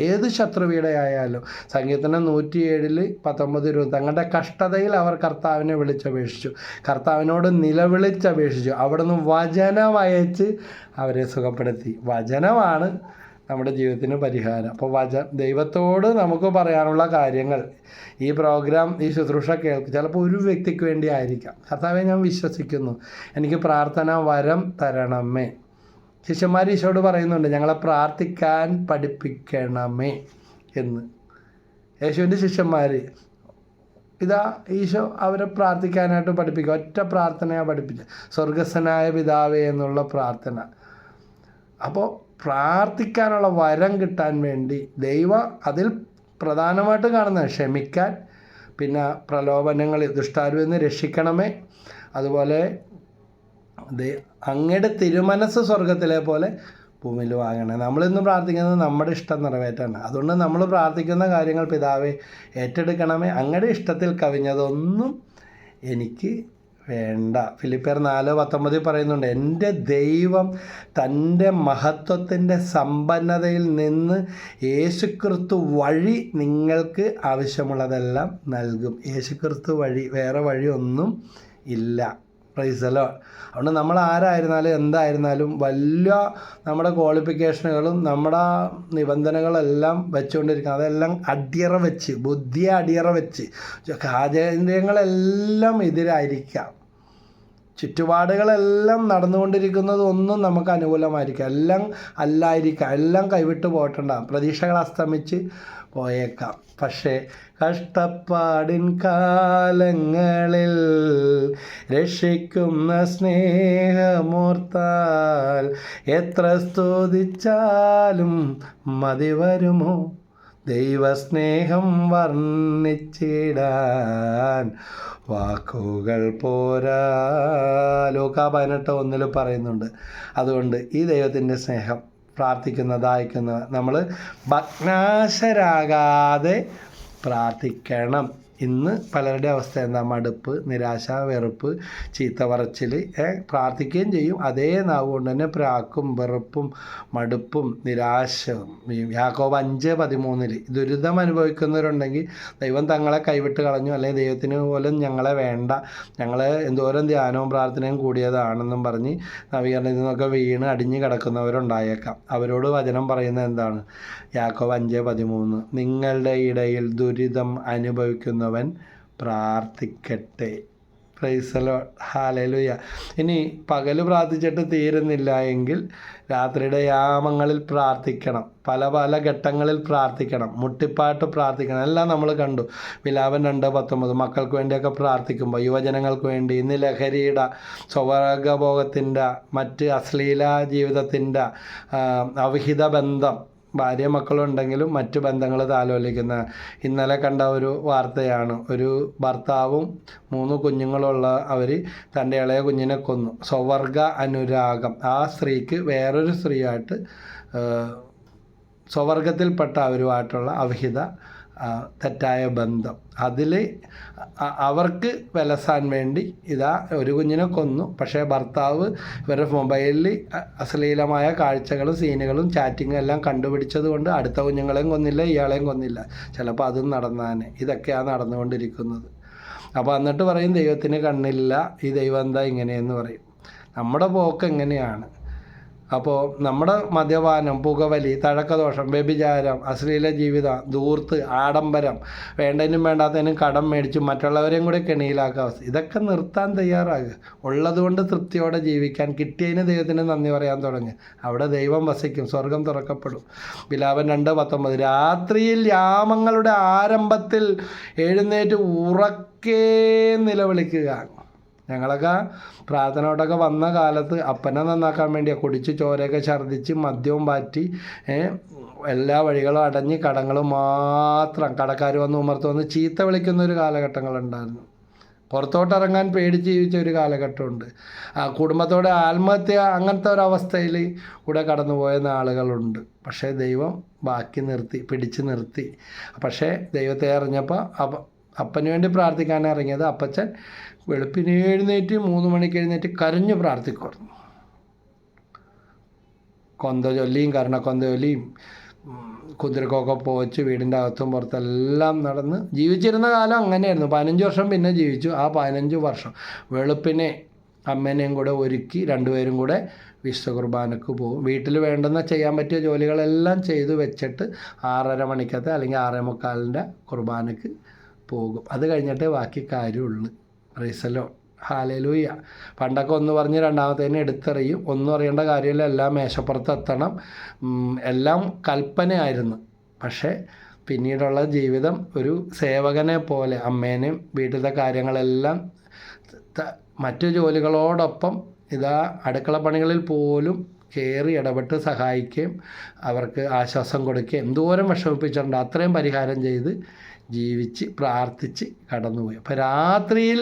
ഏത് ശത്രുവീടയായാലും സംഗീതനം നൂറ്റിയേഴിൽ പത്തൊമ്പത് ഇരുപത് തങ്ങളുടെ കഷ്ടതയിൽ അവർ കർത്താവിനെ വിളിച്ചപേക്ഷിച്ചു. കർത്താവിനോട് നിലവിളിച്ചപേക്ഷിച്ചു. അവിടുന്ന് വചനം അയച്ച് അവരെ സുഖപ്പെടുത്തി. വചനമാണ് നമ്മുടെ ജീവിതത്തിന് പരിഹാരം. അപ്പോൾ വച ദൈവത്തോട് നമുക്ക് പറയാനുള്ള കാര്യങ്ങൾ ഈ പ്രോഗ്രാം ഈ ശുശ്രൂഷ കേൾക്കും ചിലപ്പോൾ ഒരു വ്യക്തിക്ക് വേണ്ടി ആയിരിക്കാം. കർത്താവെ ഞാൻ വിശ്വസിക്കുന്നു. എനിക്ക് പ്രാർത്ഥന വരം തരണമേ. ശിഷ്യന്മാർ ഈശോട് പറയുന്നുണ്ട് ഞങ്ങളെ പ്രാർത്ഥിക്കാൻ പഠിപ്പിക്കണമേ എന്ന്. യേശുവിന്റെ ശിഷ്യന്മാർ ഇതാ ഈശോ അവരെ പ്രാർത്ഥിക്കാനായിട്ട് പഠിപ്പിക്കുക. ഒറ്റ പ്രാർത്ഥനയാണ് പഠിപ്പിച്ചത്. സ്വർഗസ്വനായ പിതാവേ എന്നുള്ള പ്രാർത്ഥന. അപ്പോൾ പ്രാർത്ഥിക്കാനുള്ള വരം കിട്ടാൻ വേണ്ടി ദൈവം അതിൽ പ്രധാനമായിട്ട് കാണുന്നത് ക്ഷമിക്കാൻ പിന്നെ പ്രലോഭനങ്ങളിൽ ദുഷ്ടാരുവിൽ രക്ഷിക്കണമേ. അതുപോലെ അങ്ങയുടെ തിരുമനസ് സ്വർഗത്തിലെ പോലെ ഭൂമിയിൽ വാങ്ങണേ. നമ്മളിന്ന് പ്രാർത്ഥിക്കുന്നത് നമ്മുടെ ഇഷ്ടം നിറവേറ്റാണ് അതുകൊണ്ട് നമ്മൾ പ്രാർത്ഥിക്കുന്ന കാര്യങ്ങൾ പിതാവെ ഏറ്റെടുക്കണമേ. അങ്ങയുടെ ഇഷ്ടത്തിൽ കവിഞ്ഞതൊന്നും എനിക്ക് വേണ്ട. ഫിലിപ്പിയർ നാല് പത്തൊമ്പതിൽ പറയുന്നുണ്ട് എന്റെ ദൈവം തന്റെ മഹത്വത്തിന്റെ സമ്പന്നതയിൽ നിന്ന് യേശുക്രിസ്തു വഴി നിങ്ങൾക്ക് ആവശ്യമുള്ളതെല്ലാം നൽകും. യേശുക്രിസ്തു വഴി വേറെ വഴിയൊന്നും ഇല്ല. പ്രൈസലോ അതുകൊണ്ട് നമ്മൾ ആരായിരുന്നാലും എന്തായിരുന്നാലും വലിയ നമ്മുടെ ക്വാളിഫിക്കേഷനുകളും നമ്മുടെ നിബന്ധനകളെല്ലാം വെച്ചുകൊണ്ടിരിക്കുന്നത് അതെല്ലാം അടിയറ വെച്ച് ബുദ്ധിയെ അടിയറ വെച്ച് സാഹചര്യങ്ങളെല്ലാം എതിരായിരിക്കാം. ചുറ്റുപാടുകളെല്ലാം നടന്നുകൊണ്ടിരിക്കുന്നത് ഒന്നും നമുക്ക് അനുകൂലമായിരിക്കാം. എല്ലാം അല്ലായിരിക്കാം. എല്ലാം കൈവിട്ട് പോയിട്ടുണ്ടാകും പ്രതീക്ഷകൾ അസ്തമിച്ച് പോയേക്കാം. പക്ഷേ കഷ്ടപ്പാടിൻ കാലങ്ങളിൽ രക്ഷിക്കുന്ന സ്നേഹമോർത്താൽ എത്ര സ്തുതിച്ചാലും മതി വരുമോ? ദൈവസ്നേഹം വർണിച്ചിടാൻ വാക്കുകൾ പോരാ. ലോക പതിനെട്ട് ഒന്നിൽ പറയുന്നുണ്ട്. അതുകൊണ്ട് ഈ ദൈവത്തിന്റെ സ്നേഹം പ്രാർത്ഥിക്കുന്ന ദായിക്കുന്ന നമ്മൾ ഭഗ്നാശരാകാതെ പ്രാർത്ഥിക്കണം. ഇന്ന് പലരുടെ അവസ്ഥ എന്താ? മടുപ്പ് നിരാശ വെറുപ്പ് ചീത്ത പറച്ചിൽ പ്രാർത്ഥിക്കുകയും ചെയ്യും. അതേ നാവ് കൊണ്ട് തന്നെ പ്രാക്കും വെറുപ്പും മടുപ്പും നിരാശയും. യാക്കോബ് അഞ്ച് പതിമൂന്നിൽ ദുരിതം അനുഭവിക്കുന്നവരുണ്ടെങ്കിൽ ദൈവം തങ്ങളെ കൈവിട്ട് കളഞ്ഞു. അല്ലെങ്കിൽ ദൈവത്തിന് പോലും ഞങ്ങളെ വേണ്ട. ഞങ്ങൾ എന്തോരം ധ്യാനവും പ്രാർത്ഥനയും കൂടിയതാണെന്നും പറഞ്ഞ് നവീകരണത്തിൽ നിന്നൊക്കെ വീണ് അടിഞ്ഞു കിടക്കുന്നവരുണ്ടായേക്കാം. അവരോട് വചനം പറയുന്നത് എന്താണ്? യാക്കോബ് അഞ്ച് പതിമൂന്ന്. നിങ്ങളുടെ ഇടയിൽ ദുരിതം അനുഭവിക്കുന്നവൻ പ്രാർത്ഥിക്കട്ടെ. പ്രൈസലോ ഹാലലുയ ഇനി പകൽ പ്രാർത്ഥിച്ചിട്ട് തീരുന്നില്ല എങ്കിൽ രാത്രിയുടെ യാമങ്ങളിൽ പ്രാർത്ഥിക്കണം. പല പല ഘട്ടങ്ങളിൽ പ്രാർത്ഥിക്കണം. മുട്ടിപ്പാട്ട് പ്രാർത്ഥിക്കണം. എല്ലാം നമ്മൾ കണ്ടു. വിലാപൻ രണ്ട് പത്തൊമ്പത് മക്കൾക്ക് വേണ്ടിയൊക്കെ പ്രാർത്ഥിക്കുമ്പോൾ യുവജനങ്ങൾക്ക് വേണ്ടി ഇന്ന് ലഹരിയുടെ സ്വവർഗഭോഗത്തിന്റെ മറ്റ് അശ്ലീല ജീവിതത്തിന്റെ അവിഹിത ബന്ധം ഭാര്യ മക്കളുണ്ടെങ്കിലും മറ്റു ബന്ധങ്ങൾ താലോലിക്കുന്ന. ഇന്നലെ കണ്ട ഒരു വാർത്തയാണ്. ഒരു ഭർത്താവും മൂന്ന് കുഞ്ഞുങ്ങളുള്ള അവർ തന്റെ ഇളയ കുഞ്ഞിനെ കൊന്നു. സ്വവർഗ അനുരാഗം. ആ സ്ത്രീക്ക് വേറൊരു സ്ത്രീയായിട്ട് സ്വവർഗത്തിൽപ്പെട്ട അവരുമായിട്ടുള്ള അവിഹിത തെറ്റായ ബന്ധം. അതിൽ അവർക്ക് വിലസാൻ വേണ്ടി ഇതാ ഒരു കുഞ്ഞിനെ കൊന്നു. പക്ഷേ ഭർത്താവ് ഇവരുടെ മൊബൈലിൽ അശ്ലീലമായ കാഴ്ചകളും സീനുകളും ചാറ്റിങ്ങും എല്ലാം കണ്ടുപിടിച്ചത് കൊണ്ട് അടുത്ത കുഞ്ഞുങ്ങളെയും കൊന്നില്ല ഇയാളെയും കൊന്നില്ല. ചിലപ്പോൾ അതും നടന്നാനെ. ഇതൊക്കെയാണ് നടന്നുകൊണ്ടിരിക്കുന്നത്. അപ്പോൾ എന്നിട്ട് പറയും ദൈവത്തിന് കണ്ണില്ല ഈ ദൈവം എന്താ ഇങ്ങനെയെന്ന് പറയും. നമ്മുടെ പോക്ക് എങ്ങനെയാണ്? അപ്പോൾ നമ്മുടെ മദ്യപാനം പുകവലി തഴക്കദോഷം വ്യഭിചാരം അശ്ലീല ജീവിതം ദൂർത്ത് ആഡംബരം വേണ്ടതിനും വേണ്ടാത്തതിനും കടം മേടിച്ച് മറ്റുള്ളവരെയും കൂടി കെണിയിലാക്കുക. ഇതൊക്കെ നിർത്താൻ തയ്യാറാകുക. ഉള്ളതുകൊണ്ട് തൃപ്തിയോടെ ജീവിക്കാൻ കിട്ടിയതിന് ദൈവത്തിന് നന്ദി പറയാൻ തുടങ്ങി. അവിടെ ദൈവം വസിക്കും സ്വർഗം തുറക്കപ്പെടും. വിലാപൻ രണ്ട് പത്തൊമ്പത്. രാത്രിയിൽ യാമങ്ങളുടെ ആരംഭത്തിൽ എഴുന്നേറ്റ് ഉറക്കേ നിലവിളിക്കുക. ഞങ്ങളൊക്കെ പ്രാർത്ഥനയോടൊക്കെ വന്ന കാലത്ത് അപ്പനെ നന്നാക്കാൻ വേണ്ടിയാണ് കുടിച്ച് ചോരയൊക്കെ ഛർദ്ദിച്ച് മദ്യവും പാറ്റി എല്ലാ വഴികളും അടഞ്ഞ് കടങ്ങൾ മാത്രം കടക്കാർ വന്ന് ഉമർത്ത് വന്ന് ചീത്ത വിളിക്കുന്ന ഒരു കാലഘട്ടങ്ങളുണ്ടായിരുന്നു പുറത്തോട്ടിറങ്ങാൻ പേടിച്ച് ജീവിച്ച ഒരു കാലഘട്ടമുണ്ട് ആ കുടുംബത്തോടെ ആത്മഹത്യ അങ്ങനത്തെ ഒരു അവസ്ഥയിൽ കടന്നു കടന്നുപോയ ആളുകളുണ്ട്. പക്ഷേ ദൈവം ബാക്കി നിർത്തി പിടിച്ചു നിർത്തി. പക്ഷേ ദൈവത്തെ അറിഞ്ഞപ്പോൾ അപ്പന് വേണ്ടി പ്രാർത്ഥിക്കാൻ ഇറങ്ങിയത് അപ്പച്ചൻ വെളുപ്പിന് എഴുന്നേറ്റ് മൂന്ന് മണിക്ക് എഴുന്നേറ്റ് കരഞ്ഞു പ്രാർത്ഥിക്കുമായിരുന്നു. കൊന്ത ചൊല്ലിയും കർണക്കൊന്ത ചൊല്ലിയും കുതിരക്കൊക്കെ പോച്ച് വീടിന്റെ അകത്തും പുറത്തെല്ലാം നടന്ന് ജീവിച്ചിരുന്ന കാലം അങ്ങനെയായിരുന്നു. പതിനഞ്ച് വർഷം പിന്നെ ജീവിച്ചു. ആ പതിനഞ്ച് വർഷം വെളുപ്പിനെ അമ്മേനെയും കൂടെ ഒരുക്കി രണ്ടുപേരും കൂടെ വിശ്വ കുർബാനക്ക് പോകും. വീട്ടിൽ വേണ്ടുന്ന ചെയ്യാൻ പറ്റിയ ജോലികളെല്ലാം ചെയ്തു വെച്ചിട്ട് ആറര മണിക്കത്തെ അല്ലെങ്കിൽ ആറേ മുക്കാലിന്റെ കുർബാനക്ക് പോകും. അത് കഴിഞ്ഞിട്ടേ ബാക്കി കാര്യമുള്ളൂ. റീസലോ. ഹാലലൂയ പണ്ടൊക്കെ ഒന്ന് പറഞ്ഞ് രണ്ടാമത്തേനെ എടുത്തെറിയും. ഒന്നും അറിയേണ്ട കാര്യമില്ല. എല്ലാം മേശപ്പുറത്ത് എത്തണം. എല്ലാം കൽപ്പനയായിരുന്നു. പക്ഷേ പിന്നീടുള്ള ജീവിതം ഒരു സേവകനെ പോലെ അമ്മേനെയും വീട്ടിലത്തെ കാര്യങ്ങളെല്ലാം മറ്റു ജോലികളോടൊപ്പം ഇതാ അടുക്കള പണികളിൽ പോലും കയറി ഇടപെട്ട് സഹായിക്കുകയും അവർക്ക് ആശ്വാസം കൊടുക്കുകയും എന്തോരം വിഷമിപ്പിച്ചിട്ടുണ്ട്. അത്രയും പരിഹാരം ചെയ്ത് ജീവിച്ച് പ്രാർത്ഥിച്ച് കടന്നുപോയി. അപ്പോൾ രാത്രിയിൽ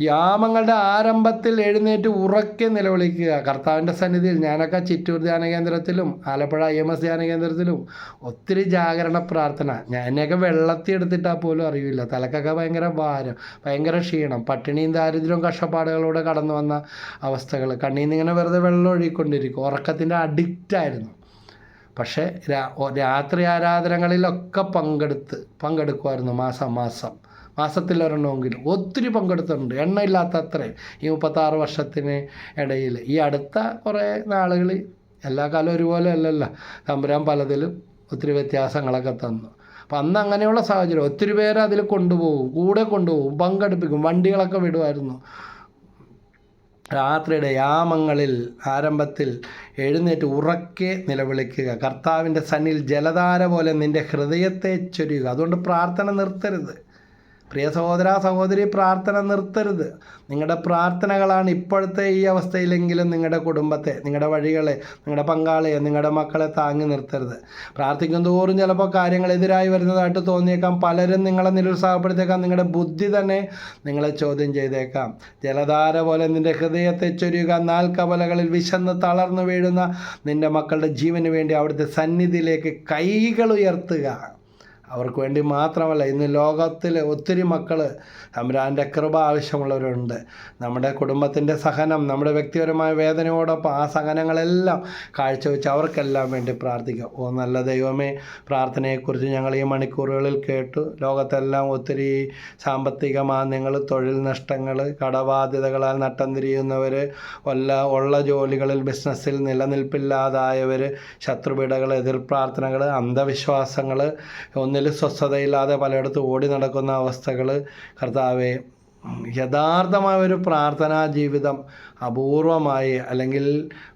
യാമങ്ങളുടെ ആരംഭത്തിൽ എഴുന്നേറ്റ് ഉറക്കെ നിലവിളിക്കുക. കർത്താവിന്റെ സന്നിധിയിൽ ഞാനൊക്കെ ചിറ്റൂർ ധ്യാന കേന്ദ്രത്തിലും ആലപ്പുഴ ഐ എം എസ് ധ്യാന കേന്ദ്രത്തിലും ഒത്തിരി ജാഗരണ പ്രാർത്ഥന. ഞാൻ എന്നെയൊക്കെ വെള്ളത്തിൽ എടുത്തിട്ടാൽ പോലും അറിയില്ല. തലക്കൊക്കെ ഭയങ്കര ഭാരം ഭയങ്കര ക്ഷീണം. പട്ടിണിയും ദാരിദ്ര്യവും കഷ്ടപ്പാടുകളോടെ കടന്നു വന്ന അവസ്ഥകൾ കണ്ണീന്നിങ്ങനെ വെറുതെ വെള്ളം ഒഴുകിക്കൊണ്ടിരിക്കും. ഉറക്കത്തിന്റെ അഡിക്റ്റായിരുന്നു പക്ഷേ രാത്രി ആരാധനകളിലൊക്കെ പങ്കെടുത്ത് പങ്കെടുക്കുമായിരുന്നു മാസം മാസം. മാസത്തിൽ ഒരെണ്ണമെങ്കിലും ഒത്തിരി പങ്കെടുത്തിട്ടുണ്ട്. എണ്ണയില്ലാത്ത അത്രയും ഈ മുപ്പത്താറ് വർഷത്തിന് ഇടയിൽ. ഈ അടുത്ത കുറേ നാളുകൾ എല്ലാ കാലം ഒരുപോലെ അല്ലല്ലോ. തമ്പുരാൻ പലതിലും ഒത്തിരി വ്യത്യാസങ്ങളൊക്കെ തന്നു. അപ്പം അന്ന് അങ്ങനെയുള്ള സാഹചര്യം. ഒത്തിരി പേര് അതിൽ കൊണ്ടുപോകും. കൂടെ കൊണ്ടുപോകും. പങ്കെടുപ്പിക്കും. വണ്ടികളൊക്കെ വിടുമായിരുന്നു. രാത്രിയുടെ യാമങ്ങളിൽ ആരംഭത്തിൽ എഴുന്നേറ്റ് ഉറക്കെ നിലവിളിക്കുക. കർത്താവിന്റെ സന്നിൽ ജലധാര പോലെ നിന്റെ ഹൃദയത്തെ ചൊരിയുക. അതുകൊണ്ട് പ്രാർത്ഥന നിർത്തരുത്. പ്രിയ സഹോദര സഹോദരി പ്രാർത്ഥന നിർത്തരുത്. നിങ്ങളുടെ പ്രാർത്ഥനകളാണ് ഇപ്പോഴത്തെ ഈ അവസ്ഥയിലെങ്കിലും നിങ്ങളുടെ കുടുംബത്തെ നിങ്ങളുടെ വഴികളെ നിങ്ങളുടെ പങ്കാളിയെ നിങ്ങളുടെ മക്കളെ താങ്ങി നിർത്തരുത്. പ്രാർത്ഥിക്കും തോറും ചിലപ്പോൾ കാര്യങ്ങൾ എതിരായി വരുന്നതായിട്ട് തോന്നിയേക്കാം. പലരും നിങ്ങളെ നിരുത്സാഹപ്പെടുത്തിയേക്കാം. നിങ്ങളുടെ ബുദ്ധി തന്നെ നിങ്ങളെ ചോദ്യം ചെയ്തേക്കാം. ജലധാര പോലെ നിന്റെ ഹൃദയത്തെ ചൊരിയുക. നാല് കവലകളിൽ വിശന്ന് തളർന്നു വീഴുന്ന നിന്റെ മക്കളുടെ ജീവന് വേണ്ടി അവിടുത്തെ സന്നിധിയിലേക്ക് കൈകൾ ഉയർത്തുക. അവർക്ക് വേണ്ടി മാത്രമല്ല ഇന്ന് ലോകത്തിൽ ഒത്തിരി മക്കൾ തമ്പുരാന്റെ കൃപ ആവശ്യമുള്ളവരുണ്ട്. നമ്മുടെ കുടുംബത്തിന്റെ സഹനം നമ്മുടെ വ്യക്തിപരമായ വേദനയോടൊപ്പം ആ സഹനങ്ങളെല്ലാം കാഴ്ചവെച്ച് അവർക്കെല്ലാം വേണ്ടി പ്രാർത്ഥിക്കാം. ഓ നല്ല ദൈവമേ പ്രാർത്ഥനയെക്കുറിച്ച് ഞങ്ങൾ ഈ മണിക്കൂറുകളിൽ കേട്ടു. ലോകത്തെല്ലാം ഒത്തിരി സാമ്പത്തികമാ നിങ്ങൾ തൊഴിൽ നഷ്ടങ്ങൾ കടബാധ്യതകളാൽ നട്ടം തിരിയുന്നവർ വല്ല ഉള്ള ജോലികളിൽ ബിസിനസ്സിൽ നിലനിൽപ്പില്ലാതായവർ ശത്രുപീഠകൾ എതിർ പ്രാർത്ഥനകൾ അന്ധവിശ്വാസങ്ങൾ ഒന്നിൽ സ്വസ്ഥതയില്ലാതെ പലയിടത്തും ഓടി നടക്കുന്ന അവസ്ഥകൾ കർത്താവെ യഥാർത്ഥമായ ഒരു പ്രാർത്ഥനാ ജീവിതം അപൂർവമായി അല്ലെങ്കിൽ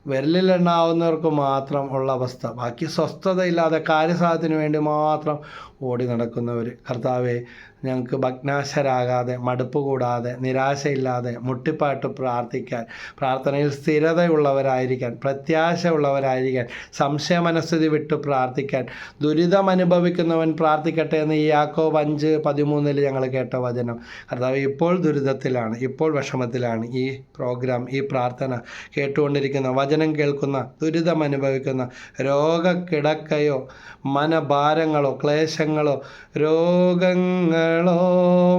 വിരലിലെണ്ണാവുന്നവർക്ക് മാത്രം ഉള്ള അവസ്ഥ. ബാക്കി സ്വസ്ഥതയില്ലാതെ കാര്യസാധനത്തിന് വേണ്ടി മാത്രം ഓടി നടക്കുന്നവർ കർത്താവെ ഞങ്ങൾക്ക് ഭഗ്നാശരാകാതെ മടുപ്പ് കൂടാതെ നിരാശയില്ലാതെ മുട്ടിപ്പാട്ട് പ്രാർത്ഥിക്കാൻ പ്രാർത്ഥനയിൽ സ്ഥിരതയുള്ളവരായിരിക്കാൻ പ്രത്യാശ ഉള്ളവരായിരിക്കാൻ സംശയ മനസ്ഥിതി വിട്ട് പ്രാർത്ഥിക്കാൻ ദുരിതം അനുഭവിക്കുന്നവൻ പ്രാർത്ഥിക്കട്ടെ എന്ന് ഈ യാക്കോബ് അഞ്ച് പതിമൂന്നിൽ ഞങ്ങൾ കേട്ട വചനം. കർത്താവ് ഇപ്പോൾ ദുരിതത്തിലാണ് ഇപ്പോൾ വിഷമത്തിലാണ് ഈ പ്രോഗ്രാം ഈ പ്രാർത്ഥന കേട്ടുകൊണ്ടിരിക്കുന്ന വചനം കേൾക്കുന്ന ദുരിതം അനുഭവിക്കുന്ന രോഗക്കിടക്കയോ മനഭാരങ്ങളോ ക്ലേശങ്ങളോ രോഗങ്ങളോ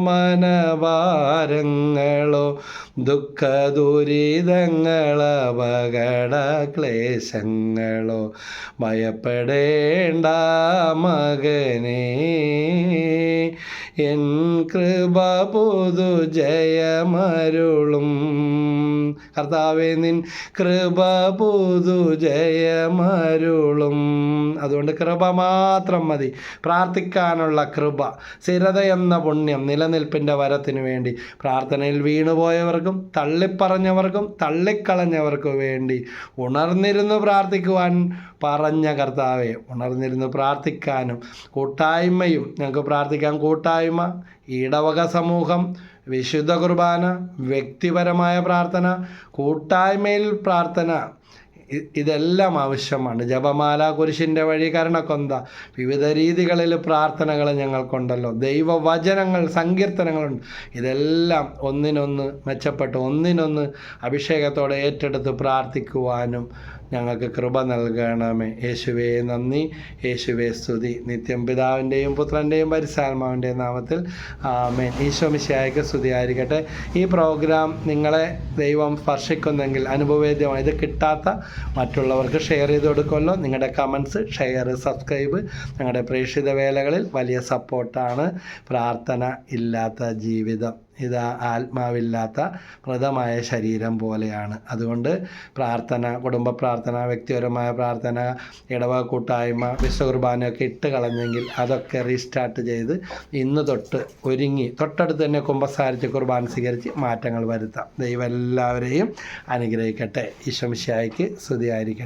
മനഭാരങ്ങളോ ദുഃഖ ദുരിതങ്ങൾ അപകട ക്ലേശങ്ങളോ ഭയപ്പെടേണ്ട മകനേ. എൻ കൃപ പൊതു ജയമരുളും. കർത്താവേ നിൻ കൃപ പൊതു ജയമരുളും. അതുകൊണ്ട് കൃപ മാത്രം മതി. പ്രാർത്ഥിക്കാനുള്ള കൃപ സ്ഥിരത എന്ന പുണ്യം നിലനിൽപ്പിന്റെ വരത്തിനു വേണ്ടി. പ്രാർത്ഥനയിൽ വീണുപോയവർക്കും തള്ളിപ്പറഞ്ഞവർക്കും തള്ളിക്കളഞ്ഞവർക്കും വേണ്ടി ഉണർന്നിരുന്നു പ്രാർത്ഥിക്കുവാൻ പറഞ്ഞ കർത്താവെ ഉണർന്നിരുന്ന് പ്രാർത്ഥിക്കാനും കൂട്ടായ്മയും ഞങ്ങൾക്ക് പ്രാർത്ഥിക്കാം. കൂട്ടായ്മ ഇടവക സമൂഹം വിശുദ്ധ കുർബാന വ്യക്തിപരമായ പ്രാർത്ഥന കൂട്ടായ്മയിൽ പ്രാർത്ഥന ഇതെല്ലാം ആവശ്യമാണ്. ജപമാല കുരിശിന്റെ വഴി കരണക്കൊന്ത വിവിധ രീതികളിൽ പ്രാർത്ഥനകൾ ഞങ്ങൾക്കുണ്ടല്ലോ. ദൈവവചനങ്ങൾ സങ്കീർത്തനങ്ങളുണ്ട്. ഇതെല്ലാം ഒന്നിനൊന്ന് മെച്ചപ്പെട്ട് ഒന്നിനൊന്ന് അഭിഷേകത്തോടെ ഏറ്റെടുത്ത് പ്രാർത്ഥിക്കുവാനും ഞങ്ങൾക്ക് കൃപ നൽകണമേ. യേശുവേ നന്ദി. യേശുവേ സ്തുതി. നിത്യം പിതാവിന്റെയും പുത്രന്റെയും പരിസാത്മാവിന്റെയും നാമത്തിൽ ആമേൻ. ഈശോ സ്തുതി ആയിരിക്കട്ടെ ഈ പ്രോഗ്രാം നിങ്ങളെ ദൈവം സ്പർശിക്കുന്നെങ്കിൽ അനുഭവേദ്യമായി ഇത് കിട്ടാത്ത മറ്റുള്ളവർക്ക് ഷെയർ ചെയ്ത് കൊടുക്കുമല്ലോ. നിങ്ങളുടെ കമൻസ് ഷെയർ സബ്സ്ക്രൈബ് ഞങ്ങളുടെ പ്രേക്ഷിത വേലകളിൽ വലിയ സപ്പോർട്ടാണ് പ്രാർത്ഥന ഇല്ലാത്ത ജീവിതം. ഇത് ആത്മാവില്ലാത്ത മൃതമായ ശരീരം പോലെയാണ്. അതുകൊണ്ട് പ്രാർത്ഥന കുടുംബ പ്രാർത്ഥന വ്യക്തിപരമായ പ്രാർത്ഥന ഇടവക കൂട്ടായ്മ വിശ്വകുർബാനയൊക്കെ ഇട്ട് കളഞ്ഞെങ്കിൽ അതൊക്കെ റീസ്റ്റാർട്ട് ചെയ്ത് ഇന്ന് തൊട്ട് ഒരുങ്ങി തൊട്ടടുത്ത് തന്നെ കുമ്പസാരിച്ച് കുർബാന സ്വീകരിച്ച് മാറ്റങ്ങൾ വരുത്താം. ദൈവം എല്ലാവരെയും അനുഗ്രഹിക്കട്ടെ. ഈശ്വംശായിക്ക് സ്തുതിയായിരിക്കട്ടെ.